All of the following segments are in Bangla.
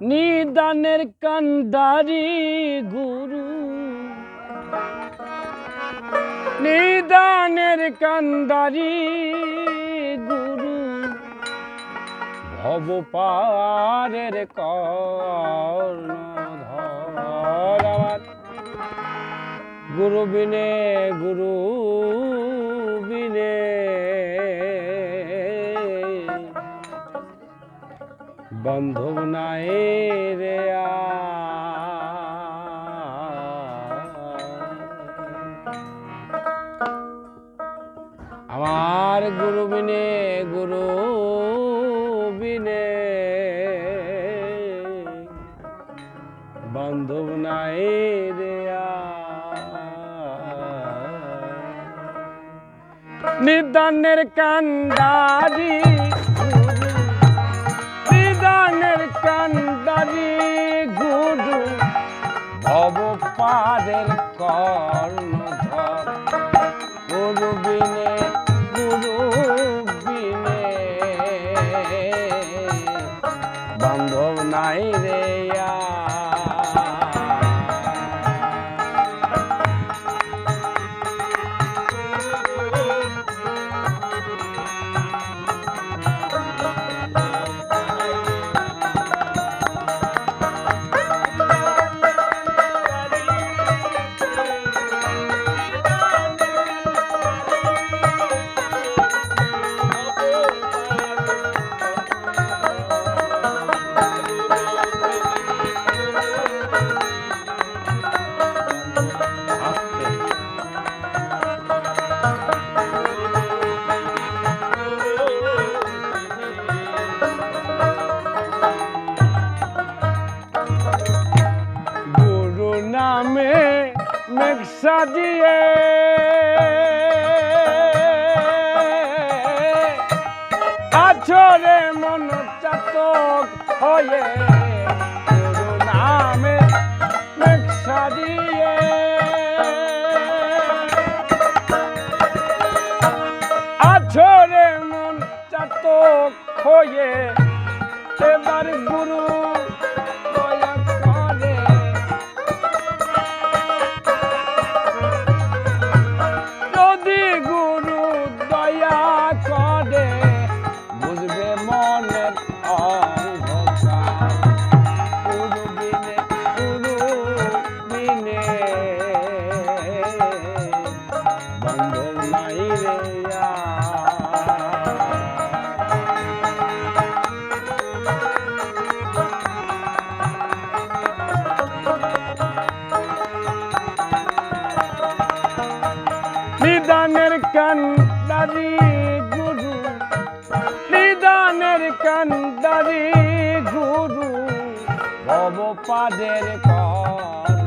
নিদানের কান্দারি গুরু। নিদানের কান্দারি গুরু। ভব পারের কর্ণধর গুরু বিনে গুরু বিনে। বন্ধু নাই রে আমার গুরু বিনে গুরু বিনে বান্ধব নাই রে নিদানের কান্দারি পাদের কর্ণধর দিয়ে আছরে মন চাতক হয়ে নামে মেঘসা আছরে মন চাতক হয়ে এবার গুরু কান্দারি গুরু নিদানের কান্দারি গুরু ভব পাদের গুরু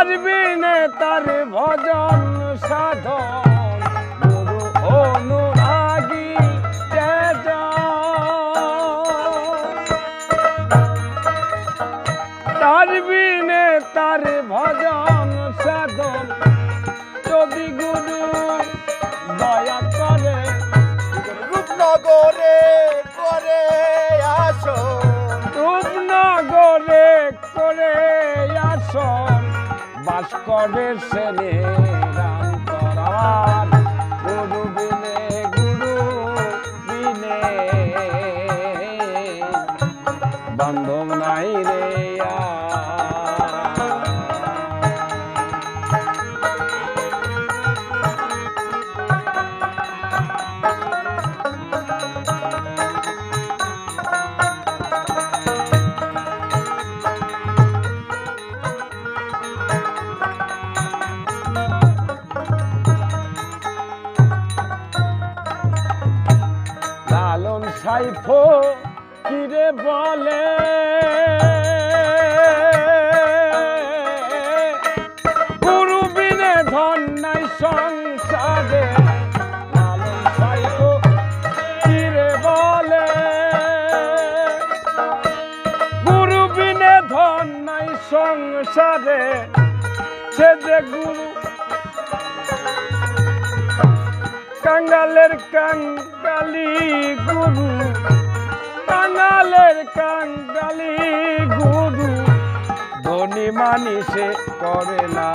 তার না তার ভজন সাধন। গুরু অনুরাগী পারবি না তার ভজন সাধন। করে সেরে রাম করার গুরু বিনে গুরু বিনে বান্ধব নাই রে সাইফো কিরে বলে? গুরু বিনে ধন নাই সংসারে সংসারে সে যে গুরু কাঙ্গালের কাঙ্গালি গুরু কাঙ্গালের কাঙ্গালি গুরু। ধনী মানিসে করে না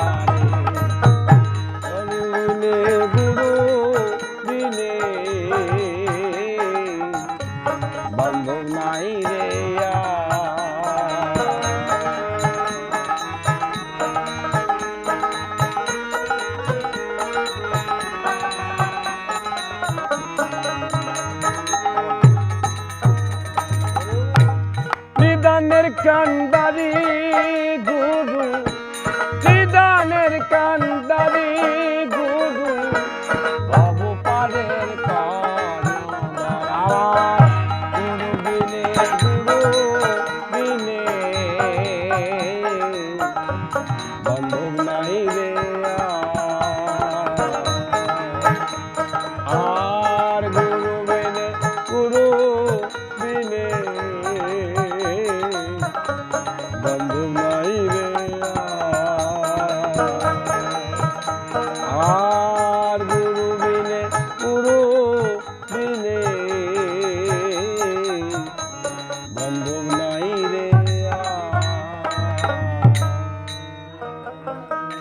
প্রেমের কান্ডারি